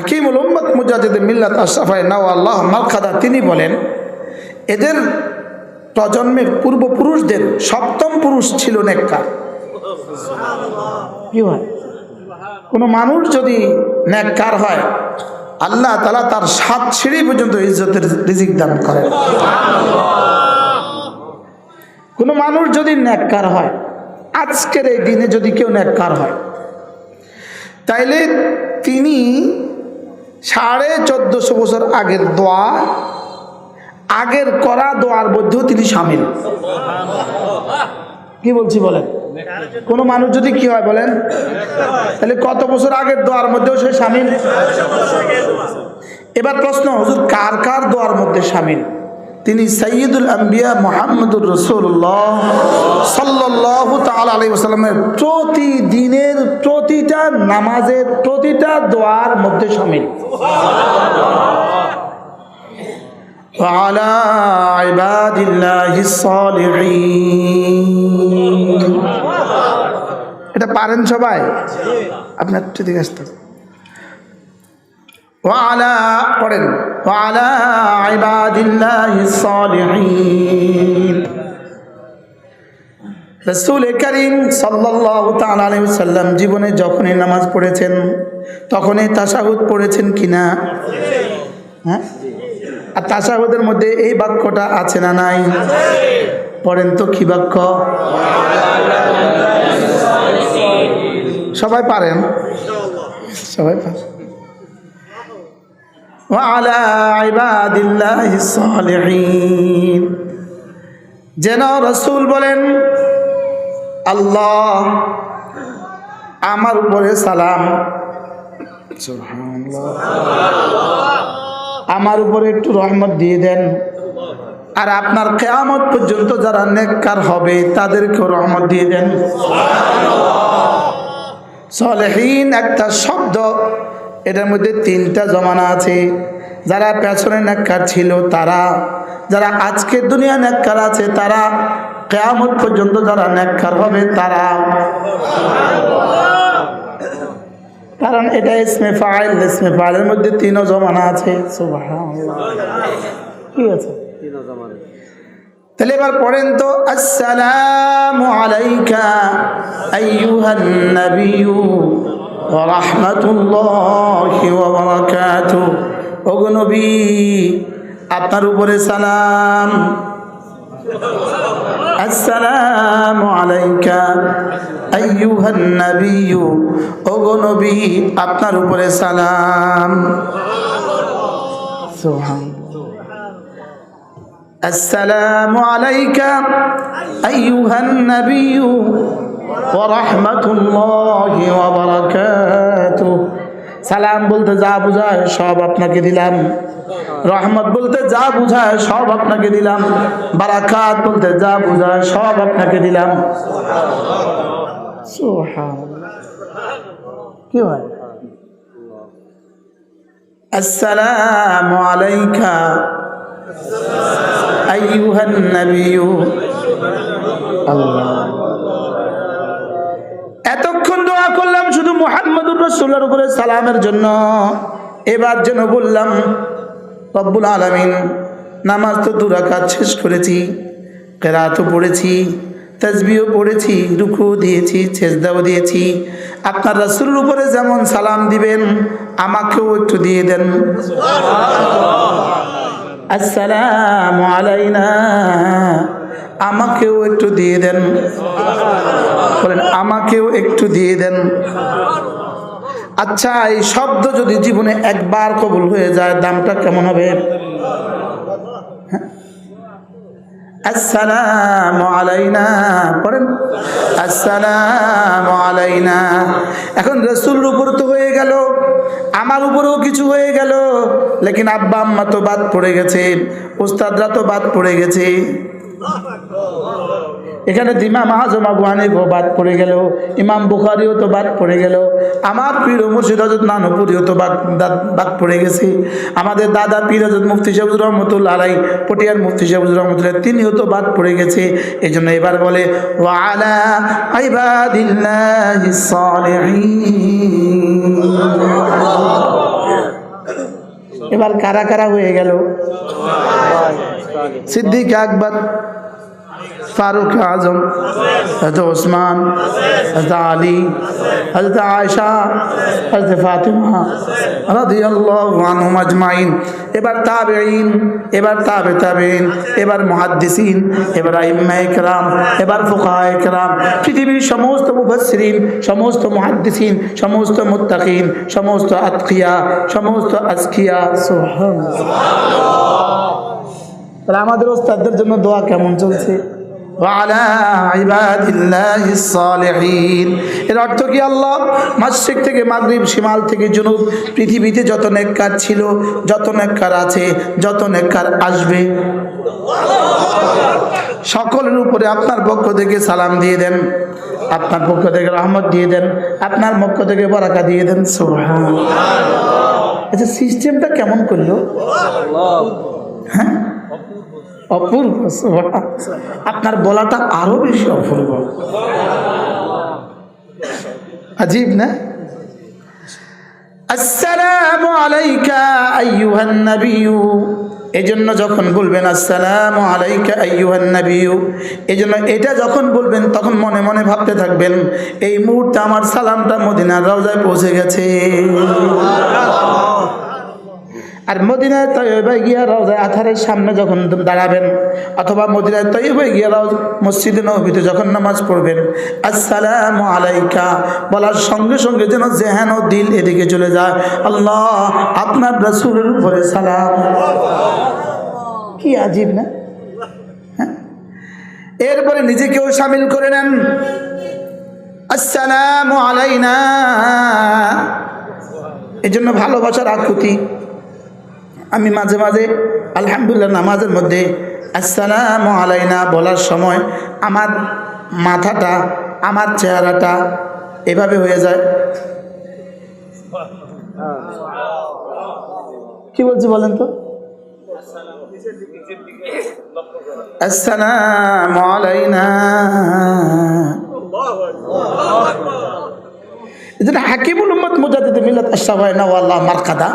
হাকিমুল উম্মত মুজাহিদ মিল্লাত আশরাফায় নাও আল্লাহ মালখাদা তিনি বলেন এদের প্রজন্মের পূর্বপুরুষদের সপ্তম পুরুষ ছিল নেককার। কি হয়? কোনো মানুষ যদি নেককার হয় আল্লাহ তালা তার সাত সিঁড়ি পর্যন্ত ইজ্জতের রিজিক দান করেন। কোনো মানুষ যদি নেককার হয় আজকের এই দিনে যদি কেউ নেককার হয় তাইলে তিনি সাড়ে চোদ্দশো বছর আগের দোয়া, আগের করা দোয়ার মধ্যেও তিনি সামিল। কি বলছি বলেন? কোনো মানুষ যদি কি হয় বলেন? তাহলে কত বছর আগের দোয়ার মধ্যেও সে সামিল? এবার প্রশ্ন, হুজুর, কার কার দোয়ার মধ্যে সামিল? তিনি সৈয়দুল আম্বিয়া মোহাম্মদুর রসুল্লাহ সাল্লাহ তাল আলী ওসালামের প্রতিদিনের প্রতিটা নামাজের প্রতিটা দোয়ার মধ্যে সামিল وعلى عباد الله الصالحين এটা পারেন সবাই আপনি একটু দিকে আসতে ওয়ালা পড়েন, ওয়ালা রসুল জীবনে যখনই নামাজ পড়েছেন, তখনই তাসাহুদ পড়েছেন কিনা? হ্যাঁ? আর তাসাহুদের মধ্যে এই বাক্যটা আছে না নাই? পড়েন তো কি বাক্য? সবাই পারেন? সবাই পারেন। وعلى عباد الله الصالحين যেন রসুল বলেন আল্লাহ আমার উপরে সালাম সুবহানাল্লাহ। আমার উপরে একটু রহমত দিয়ে দেন আর আপনার কেয়ামত পর্যন্ত যারা নেককার হবে তাদেরকেও রহমত দিয়ে দেন সলেহীন একটা শব্দ এটার মধ্যে তিনটা জমানা আছে। যারা পেছনে নেককার ছিল তারা যারা আজকের দুনিয়া নেককার আছে তারা কেয়ামত পর্যন্ত যারা নেককার হবে তারা। কারণ এটা ইসমে ফাইল ইসমে ফাইলের মধ্যে তিনও জমানা আছে। ঠিক আছে? তাহলে এবার পড়েন তো আসসালামু আলাইকা আইয়ুহান নাবিয়্যু। রহমতুল্লাহ অগনবী আপনার উপরে সালাম। আসসালামু আলাইকা, আইয়ুহান নাবিয়্যু। ওগো নবী, আপনার উপরে সালাম। সুবহানাল্লাহ। আসসালামু আলাইকা, আইয়ুহান নাবিয়্যু। ওয়া রাহমাতুল্লাহ। সালাম বলতে যা বুঝায় সব আপনাকে দিলাম রহমত বলতে যা বুঝায় সব আপনাকে দিলাম বারাকাত বলতে যা বুঝায় সব আপনাকে দিলাম সুবহানাল্লাহ। কি হয় আসসালামু আলাইকা أيها النبي الله এতক্ষণ দোয়া করলাম শুধু মোহাম্মদুর রসুল্লার উপরে সালামের জন্য। এবার যেন বললাম, রব্বুল আলমিন, নামাজ তো দুরাকাত শেষ করেছি, কেরাতও পড়েছি তসবিও পড়েছি রুকু দিয়েছি ছেজদাও দিয়েছি। আপনার রসুলের উপরে যেমন সালাম দিবেন, আমাকেও একটু দিয়ে দেন। আসসালামু আলাইনা। আমাকেও একটু দিয়ে দেন। বলেন, আমাকেও একটু দিয়ে দেন। আচ্ছা এই শব্দ যদি জীবনে একবার কবুল হয়ে যায়, দামটা কেমন হবে? হ্যাঁ? এখন রসুলের উপর তো হয়ে গেল, আমার উপরেও কিছু হয়ে গেল, লেকিন আব্বা আম্মা তো বাদ পড়ে গেছে ওস্তাদরা তো বাদ পড়ে গেছে। এখানে মাহাজম আবু হানিফও বাদ পড়ে গেল, ইমাম বুখারিও তো বাদ পড়ে গেল, আমার পীর মুর্শিদ হজরত নানপুরিও তো বাদ বাদ- পড়ে গেছে। আমাদের দাদা পীর হজরত মুফতি সাহুজুর রহমতুল্লাহ আলাই পটিয়ার মুফতি সাহুজুর রহমতুল্লাহ, তিনিও তো বাদ পড়ে গেছে। এই জন্য এবার বলে এবার কারা কারা হয়ে গেল? সিদ্দিক আকবর, ফারুক আজম হজরত ওসমান হজরত আলী হজরত আয়সা হজরত ফাতিমা রাদিয়াল্লাহু আজমাইন। এবার তাবেঈন, এবার তাবে তাবেঈন, এবার মুহাদ্দিসিন, এবার আইম্মা ইকরাম, এবার ফুকাহা ইকরাম। পৃথিবীর সমস্ত মুফাসসিরিন, সমস্ত মুহাদ্দিসিন, সমস্ত মুত্তাকিন, সমস্ত আতকিয়া, সমস্ত আজকিয়া, সুবহানাল্লাহ। তাহলে আমাদের ওস্তাদদের জন্য দোয়া কেমন চলছে? এর অর্থ কি আল্লাহ? মাসিক থেকে মাগরীব সীমাল থেকে জুনুব পৃথিবীতে যত নেককার ছিল যত নেককার আছে যত নেককার আসবে সকলের উপরে আপনার পক্ষ থেকে সালাম দিয়ে দেন আপনার পক্ষ থেকে রহমত দিয়ে দেন আপনার পক্ষ থেকে বরাকা দিয়ে দেন সোহান আচ্ছা সিস্টেমটা কেমন করল? হ্যাঁ? অপূর্ব আপনার বলাটা আরও বেশি অপূর্ব। আজীব না? আসসালামু আলাইকা আইয়ুহান নাবিয়্যু। এজন্য যখন বলবেন আসসালামু আলাইকা আইয়ুহান নাবিয়্যু, এজন্য এটা যখন বলবেন, তখন মনে মনে ভাবতে থাকবেন, এই মুহূর্তে আমার সালামটা মদিনার রওজায় পৌঁছে গেছে। আর মদিনায় তৈবায় গিয়া রওজায় আথারের সামনে যখন দাঁড়াবেন, অথবা মদিনায় তৈবায় গিয়া রওজ মসজিদে নবীতে যখন নামাজ পড়বেন, আসসালাম আলাইকা। বলার সঙ্গে সঙ্গে যেন জেহান ও দিল এদিকে চলে যায়। আল্লাহ, আপনার রাসূলের উপরে সালাম। কি আজীব না? হ্যাঁ? এরপরে নিজেকেও সামিল করে নেন। আসসালামু আলাইনা। এই জন্য ভালোবাসার আকুতি। আমি মাঝে মাঝে, আলহামদুলিল্লাহ নামাজের মধ্যে আসসালামু আলাইনা বলার সময় আমার মাথাটা, আমার চেহারাটা এভাবে হয়ে যায়। কি বলছি বলেন তো? আসসালামু আলাইনা। যেটা হাকিমুল উম্মত মুজাদ্দিদ মিল্লাত আশরাফায় নওয়াল্লাহ মারকাদা,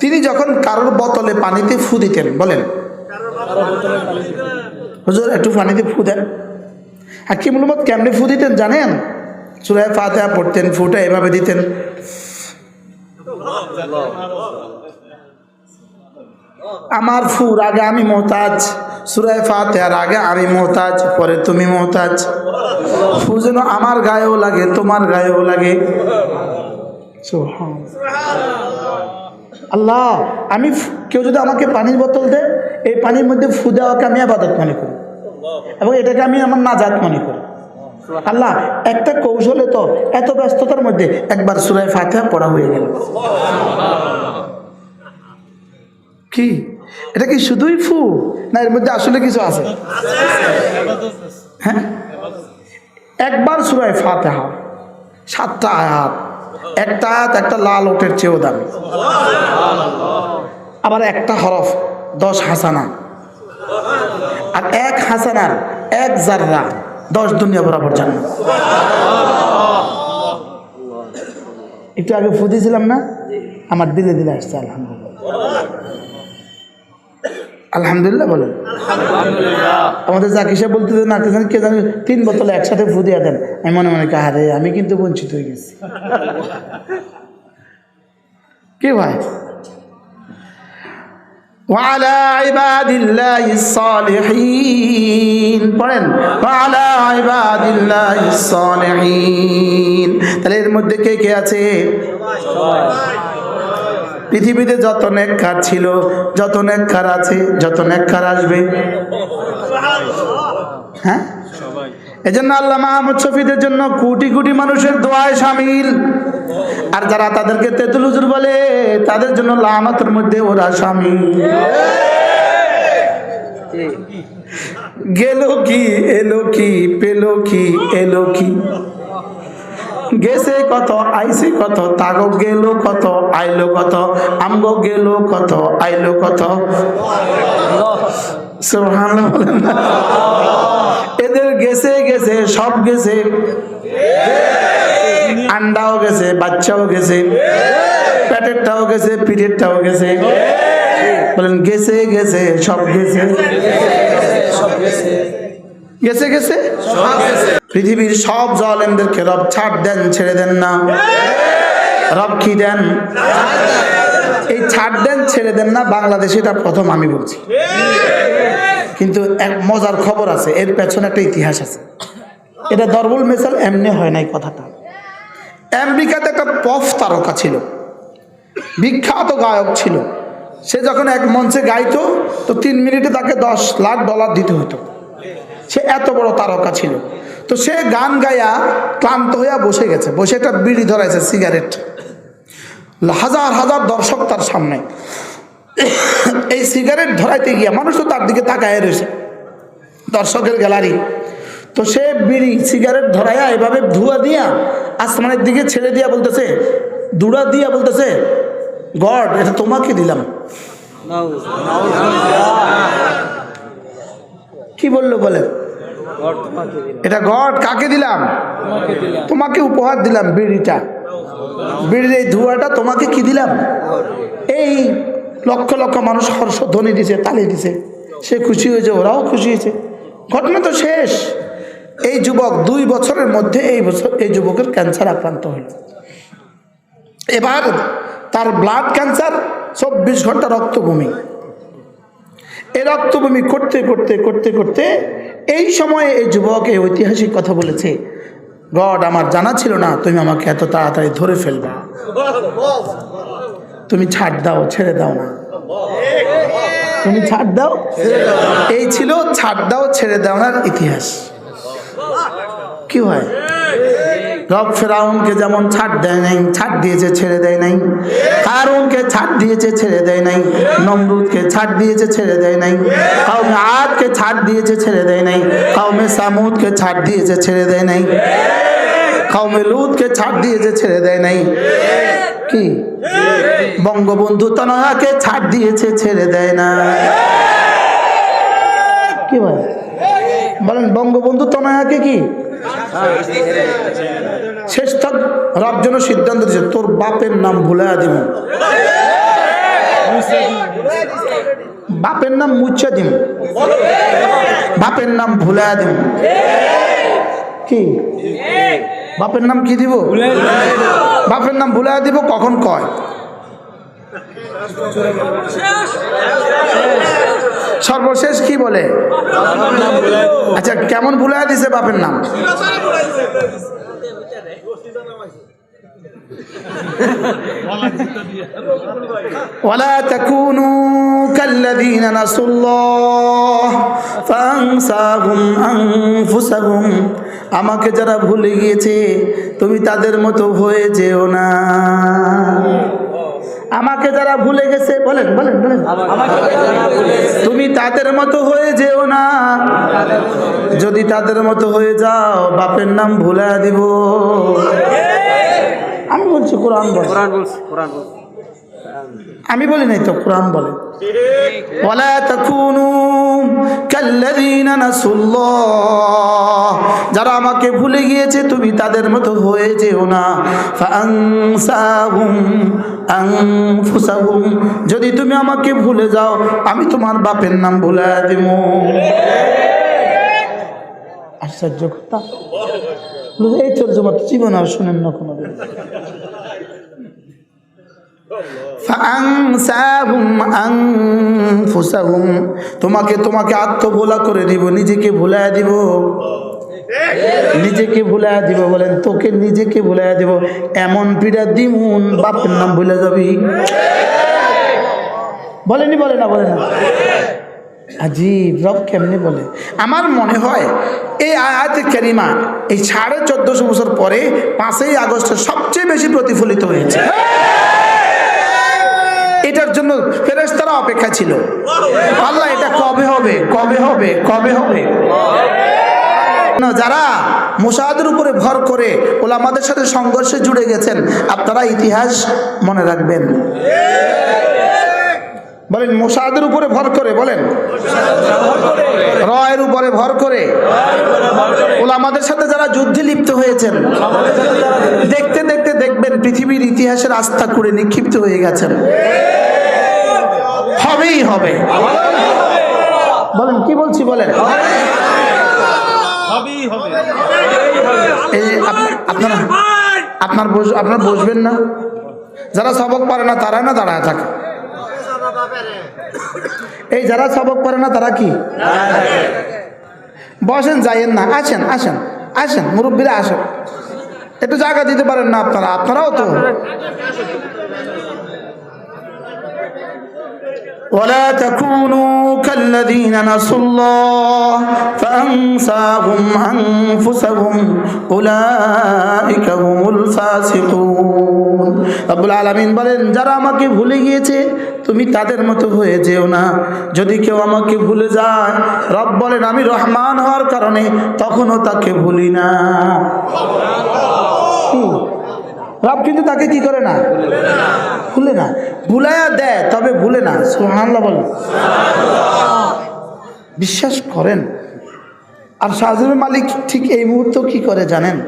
তিনি যখন কারোর বোতলে পানিতে ফু দিতেন, বলেন। হুজুর, একটু পানিতে ফু দেন। হাকিমুল উম্মত কেমনে ফু দিতেন জানেন? সুরায় ফাতেহা পড়তেন, ফুটা এভাবে দিতেন। আমার ফুর আগে আমি মোহতাজ সুরায় ফাতেহার আগে আমি মোহতাজ, পরে তুমি মোহতাজ। ফু যেন আমার গায়েও লাগে, তোমার গায়েও লাগে। আল্লাহ, আমি কেউ যদি আমাকে পানির বোতল দেয় এই পানির মধ্যে ফু দেওয়াকে আমি আবাদত মনে করি। এবং এটাকে আমি আমার নাজাত মনে করি। আল্লাহ, একটা কৌশলে তো এত ব্যস্ততার মধ্যে একবার সুরায় ফাতেহা পড়া হয়ে গেল। কি? এটা কি শুধুই ফু? না, এর মধ্যে আসলে কিছু আছে? হ্যাঁ? একবার সুরায় ফাতেহা, সাতটা আয়াত, একটা আয়াত, একটা লাল ওটের চেয়েও দামি। আবার একটা হরফ, দশ হাসানা। আর এক হাসানার এক জাররা, দশ দুনিয়া বরাবর জান্নাত। একটু আগে ফুদিয়েছিলাম না? আমার দিলে দিলে আসছে, আলহামদুলিল্লাহ। আলহামদুলিল্লাহ বলেন আমাদের যা কিসে বলতে না কে জানি কে জানি তিন বোতলে একসাথে ফু দিয়ে দেন আমি মনে মনে কাহারে আমি কিন্তু বঞ্চিত হয়ে গেছি কি ভাই وعلى عباد الله الصالحين পড়েন وعلى عباد الله الصالحين তাহলে এর মধ্যে কে কে আছে পৃথিবীতে যত নেককার ছিল, যত নেককার আছে, যত নেককার আসবে। হ্যাঁ? এজন্য আল্লাহ মাহমুদ শফিদের জন্য কোটি কোটি মানুষের দোয়ায় সামিল। আর যারা তাদেরকে তেতুল হুজুর বলে, তাদের জন্য লামাতের মধ্যে ওরা সামিল। গেল কি, এলো কি, পেল কি, এলো কি? গেছে কত, আইছে কত, তাগো গেল কত, আইলো কত, আমগো গেল কত, আইলো কত। এদের গেছে গেছে, সব গেছে। আন্ডাও গেছে, বাচ্চাও গেছে। পেটেরটাও গেছে, পিঠেরটাও গেছে। বলেন, গেছে গেছে সব গেছে সব গেছে। গেছে গেছে? পৃথিবীর সব জলেমদেরকে রব ছাড় দেন ছেড়ে দেন না। রব কি দেন? এই ছাড় দেন ছেড়ে দেন না বাংলাদেশে এটা প্রথম আমি বলছি। কিন্তু এক মজার খবর আছে এর পেছনে একটা ইতিহাস আছে। এটা দরবুল মেসাল এমনি হয় নাই কথাটা। আমেরিকাতে একটা পফ তারকা ছিল। বিখ্যাত গায়ক ছিল। সে যখন এক মঞ্চে গাইতো তো তিন মিনিটে তাকে দশ লাখ ডলার দিতে হতো। সে এত বড় তারকা ছিল। তো সে গান গায়া ক্লান্ত হইয়া বসে গেছে। বসে একটা বিড়ি ধরাইছে, সিগারেট। হাজার হাজার দর্শক তার সামনে। এই সিগারেট ধরাইতে গিয়া মানুষ তো তার দিকে তাকায় রয়েছে, দর্শকের গ্যালারি। তো সে বিড়ি, সিগারেট ধরাইয়া এভাবে ধুয়া দিয়া আসমানের দিকে ছেড়ে দিয়া বলতেছে, দুড়া দিয়া বলতেছে, গড, এটা তোমাকে দিলাম। কি বলল বলে? এটা গড, কাকে দিলাম? তোমাকে উপহার দিলাম বিড়িটা। বিড়ির এই ধোঁয়াটা তোমাকে কি দিলাম? এই লক্ষ লক্ষ মানুষ হর্ষ ধ্বনি দিছে, তালি দিছে। সে খুশি হয়েছে, ওরাও খুশি হয়েছে। ঘটনা তো শেষ। এই যুবক দুই বছরের মধ্যে এই বছর এই যুবকের ক্যান্সার আক্রান্ত হল। এবার তার ব্লাড ক্যান্সার চব্বিশ ঘণ্টা রক্তভূমি। এই রক্তভূমি করতে করতে করতে করতে এই সময়ে এই যুবক এই ঐতিহাসিক কথা বলেছে, গড, আমার জানা ছিল না, তুমি আমাকে এত তাড়াতাড়ি ধরে ফেলবা। তুমি ছাড় দাও, ছেড়ে দাও না। তুমি ছাড় দাও এই ছিল ছাড় দাও, ছেড়ে দাও না ইতিহাস। কি হয়? রব ফেরাউনকে যেমন ছাড় দেয় নাই, ছাড় দিয়েছে, ছেড়ে দেয় নাই। কারুনকে ছাড় দিয়েছে, ছেড়ে দেয় নাই। নমরুদকে ছাড় দিয়েছে, ছেড়ে দেয় নাই। কাউমে আদকে ছাড় দিয়েছে, ছেড়ে দেয় নাই। কাউমে সামুদকে ছাড় দিয়েছে, ছেড়ে দেয় নাই। কাউমে লুদকে ছাড় দিয়েছে, ছেড়ে দেয় নাই। কি? বঙ্গবন্ধু তনয়াকে ছাড় দিয়েছে, ছেড়ে দেয় না কি ভাই? বলেন, বঙ্গবন্ধু তনয়াকে কি? শেষ তক যেন সিদ্ধান্ত দিয়েছে, তোর বাপের নাম ভুলে দিব। বাপের নাম মুচ্ছা দিম বাপের নাম ভুলে দিব। কি? বাপের নাম কি দিব? বাপের নাম ভুলে দিব, কখন কয়? সর্বশেষ কি বলে? আচ্ছা কেমন ভুলে দিছে বাপের নাম? ولا تكونوا كالذين نسوا الله فأنساهم أنفسهم আমাকে যারা ভুলে গিয়েছে তুমি তাদের মতো হয়ে যেও না আমাকে যারা ভুলে গেছে বলেন বলেন বলেন তুমি তাদের মতো হয়ে যেও না যদি তাদের মতো হয়ে যাও বাপের নাম ভুলে দিব আমি বলছি কোরআন বলে কোরআন বলছে কোরআন বলছে আমি বলি নাই তো কোরআন বলে ولا تكونوا كالذين نسوا الله যারা আমাকে ভুলে গিয়েছে তুমি তাদের মতো হয়ে যেও না فأنساهم أنفسهم যদি তুমি আমাকে ভুলে যাও আমি তোমার বাপের নাম ভুলে দিব আশ্চর্য কথা এই তর্জমা তো জীবন আর শোনেন না কোনো তোমাকে তোমাকে আত্মভোলা করে দিব, নিজেকে ভুলাই দিব। নিজেকে ভুলাই দিব বলেন, তোকে নিজেকে ভুলাই দিব। এমন পিড়া দিমুন, বাপের নাম ভুলে যাবি। বলেনি বলে না বলে না। আজীব, রব কেমনি বলে? আমার মনে হয় এই আয়াতে কেরিমা এই সাড়ে চোদ্দশো বছর পরে পাঁচই আগস্টে সবচেয়ে বেশি প্রতিফলিত হয়েছে। এটার জন্য ফেরেশতারা অপেক্ষা ছিল। আল্লাহ, এটা কবে হবে? কবে হবে? কবে হবে? যারা মোসাদের উপরে ভর করে ওলামাদের সাথে সংঘর্ষে জুড়ে গেছেন, আপনারা ইতিহাস মনে রাখবেন। বলেন মোসাদের উপরে ভর করে বলেন। রয়ের উপরে ভর করে। ওলামাদের সাথে যারা যুদ্ধে লিপ্ত হয়েছেন দেখতে দেখতে দেখবেন পৃথিবীর ইতিহাসের আস্থা করে নিক্ষিপ্ত হয়ে গেছেন। হবেই হবে। বলেন কি বলছি বলেন? হবেই হবে। এই আপ- আপনারা আপনার আপনার বসবেন না? যারা সবক পারে না তারা না দাঁড়ায় থাকে। এই যারা সবক পারে না তারা কি বসেন যাইয়েন না আসেন আসেন আসেন মুরব্বীরা আসেন একটু জায়গা দিতে পারেন না আপনারা আপনারাও তো ولا تكونوا كالذين نسوا الله فأنساهم أنفسهم أولئك هم الفاسقون رب العالمين বলেন যারা আমাকে ভুলে গিয়েছে তুমি তাদের মতো হয়ে যেও না। যদি কেউ আমাকে ভুলে যায়, রব বলেন, আমি রহমান হওয়ার কারণে তখনও তাকে ভুলি না। রব কিন্তু তাকে কি করে না? ভুলে না। ভুলাইয়া দেয়, তবে ভুলে না। সুবহানাল্লাহ বলেন। বিশ্বাস করেন। আর শাহজুর মালিক ঠিক এই মুহূর্তে কি করে জানেন?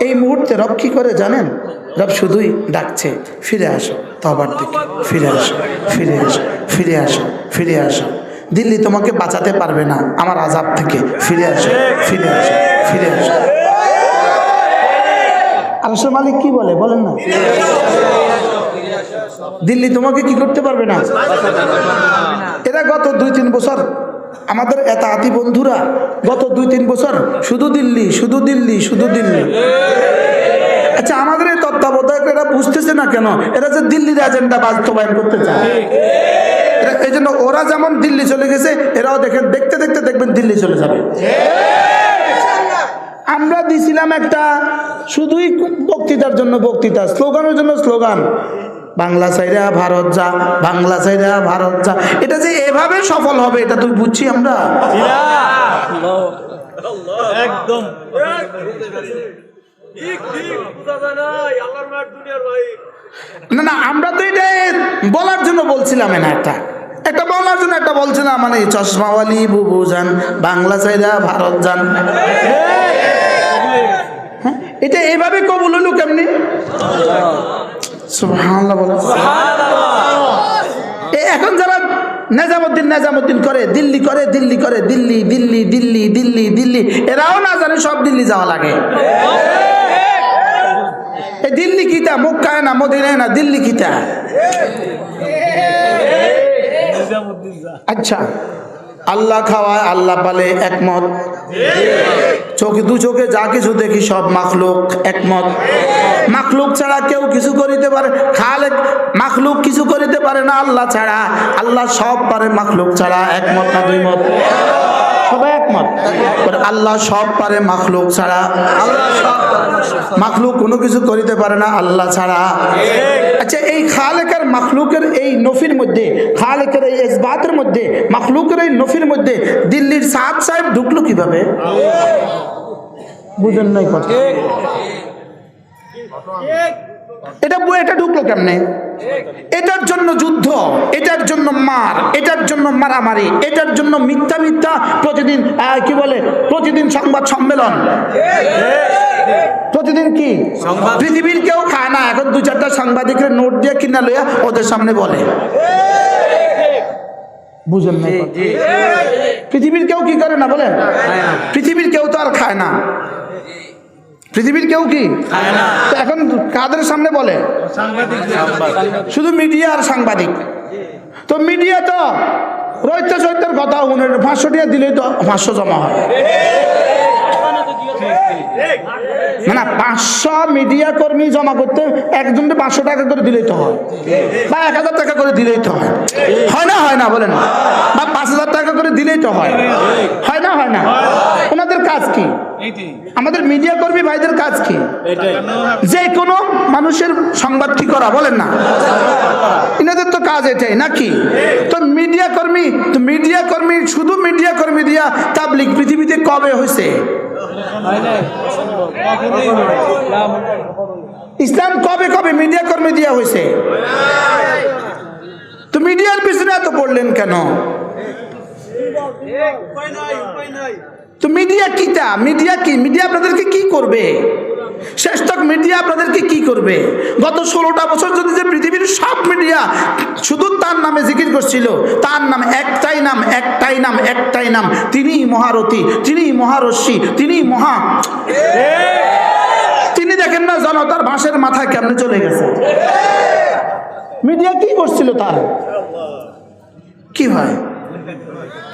এই মুহূর্তে রব কি করে জানেন? রব শুধুই ডাকছে, ফিরে আসো। তবার দিকে। ফিরে আসো ফিরে আসো ফিরে আসো ফিরে আসো। দিল্লি তোমাকে বাঁচাতে পারবে না, আমার আজাব থেকে। ফিরে আসো ফিরে আসো ফিরে আসো। আরশের মালিক কি বলে? বলেন না। দিল্লি তোমাকে কি করতে পারবে না? এরা গত দুই তিন বছর আমাদের এত আতি বন্ধুরা, গত দুই তিন বছর শুধু দিল্লি শুধু দিল্লি শুধু দিল্লি। আচ্ছা আমাদের এরা বুঝতেছে না কেন? এরা যে দিল্লির এজেন্ডা বাস্তবায়ন করতে চায়। এই জন্য ওরা যেমন দিল্লি চলে গেছে, এরাও দেখেন, দেখতে দেখতে দেখবেন দিল্লি চলে যাবে। আমরা দিছিলাম একটা শুধুই বক্তৃতার জন্য বক্তৃতা, স্লোগানের জন্য স্লোগান। বাংলা সাইরা ভারত যা, বাংলা সাইরা ভারত যা। এটা যে এভাবে সফল হবে, এটা তুই বুঝছি আমরা? একদম। না না আমরা তো এটা বলার জন্য বলছিলাম না একটা। একটা বলার জন্য একটা বলছিলাম মানে চশমাওয়ালি বুবু যান বাংলা সাইরা ভারত যান। হ্যাঁ, এটা এভাবে কবুল হলো কেমনি? এখন যারা নেজামুদ্দিন নেজামুদ্দিন করে দিল্লি করে দিল্লি করে দিল্লি দিল্লি দিল্লি দিল্লি দিল্লি এরাও না জানে সব দিল্লি যাওয়া লাগে। এ দিল্লি কিতা? মক্কায় না মদিনায় না দিল্লি কিতা? আচ্ছা। আল্লাহ খাওয়ায়, আল্লাহ পালে একমত। চোখে দু চোখে যা কিছু দেখি সব মাখলুক, একমত। মাখলুক ছাড়া কেউ কিছু করিতে পারে, খালে মাখলুক কিছু করিতে পারে না আল্লাহ ছাড়া। আল্লাহ সব পারে মাখলুক ছাড়া, একমত না দুই মত সবাই একমত। আল্লাহ সব পারে মাখলুক ছাড়া। মাখলুক কোনো কিছু করিতে পারে না আল্লাহ ছাড়া। আচ্ছা এই খালেকের মাখলুকের এই নফির মধ্যে খালেকের এই ইসবাতের মধ্যে মাখলুকের এই নফির মধ্যে দিল্লির সাদ সাহেব ঢুকলো কীভাবে? বুঝেন নাই কথা। এটা এটা ঢুকলো কেমনে? এটার জন্য যুদ্ধ এটার জন্য মার এটার জন্য মারামারি এটার জন্য মিথ্যা মিথ্যা প্রতিদিন কি বলে প্রতিদিন সংবাদ সম্মেলন। প্রতিদিন কি? পৃথিবীর কেউ খায় না। এখন দু চারটা সাংবাদিকের নোট দিয়ে কিনা লইয়া ওদের সামনে বলে। বুঝেন না পৃথিবীর কেউ কি করে না বলেন? পৃথিবীর কেউ তো আর খায় না। পৃথিবীর কেউ কি? তো এখন কাদের সামনে বলে? শুধু মিডিয়া আর সাংবাদিক। তো মিডিয়া তো রৈত্য সৈত্যের কথা উনি পাঁচশো টাকা দিলেই তো পাঁচশো জমা হয়। না না পাঁচশো মিডিয়া কর্মী জমা করতে একজনকে পাঁচশো টাকা করে দিলেই তো হয়। বা এক হাজার টাকা করে দিলেই তো হয়। হয় না হয় না বলেন বা পাঁচ হাজার টাকা করে দিলেই তো হয়। হয় না হয় না। ওনাদের কাজ কি? আমাদের মিডিয়া কর্মী ভাইদের কাজ কি? যে কোনো মানুষের সংবাদ কি করা বলেন না। এনাদের তো কাজ এটাই নাকি? তো মিডিয়া কর্মী তো মিডিয়া কর্মী শুধু মিডিয়া কর্মী দিয়া তাবলিক পৃথিবীতে কবে হয়েছে ইসলাম কবে কবে মিডিয়া কর্মী দিয়া হয়েছে তো মিডিয়ার পিছনে এত পড়লেন কেন? তো মিডিয়া কিটা মিডিয়া কি? মিডিয়া আপনাদেরকে কি করবে? শেষ তক মিডিয়া আপনাদেরকে কি করবে? গত ষোলোটা বছর যদি যে পৃথিবীর সব মিডিয়া শুধু তার নামে জিকির করছিল, তার নাম একটাই নাম একটাই নাম একটাই নাম, তিনিই মহারথী তিনি মহারস্যি তিনি মহা তিনি দেখেন না জনতার বাঁশের মাথায় কেমনে চলে গেছে? মিডিয়া কি করছিল তার? কি হয়?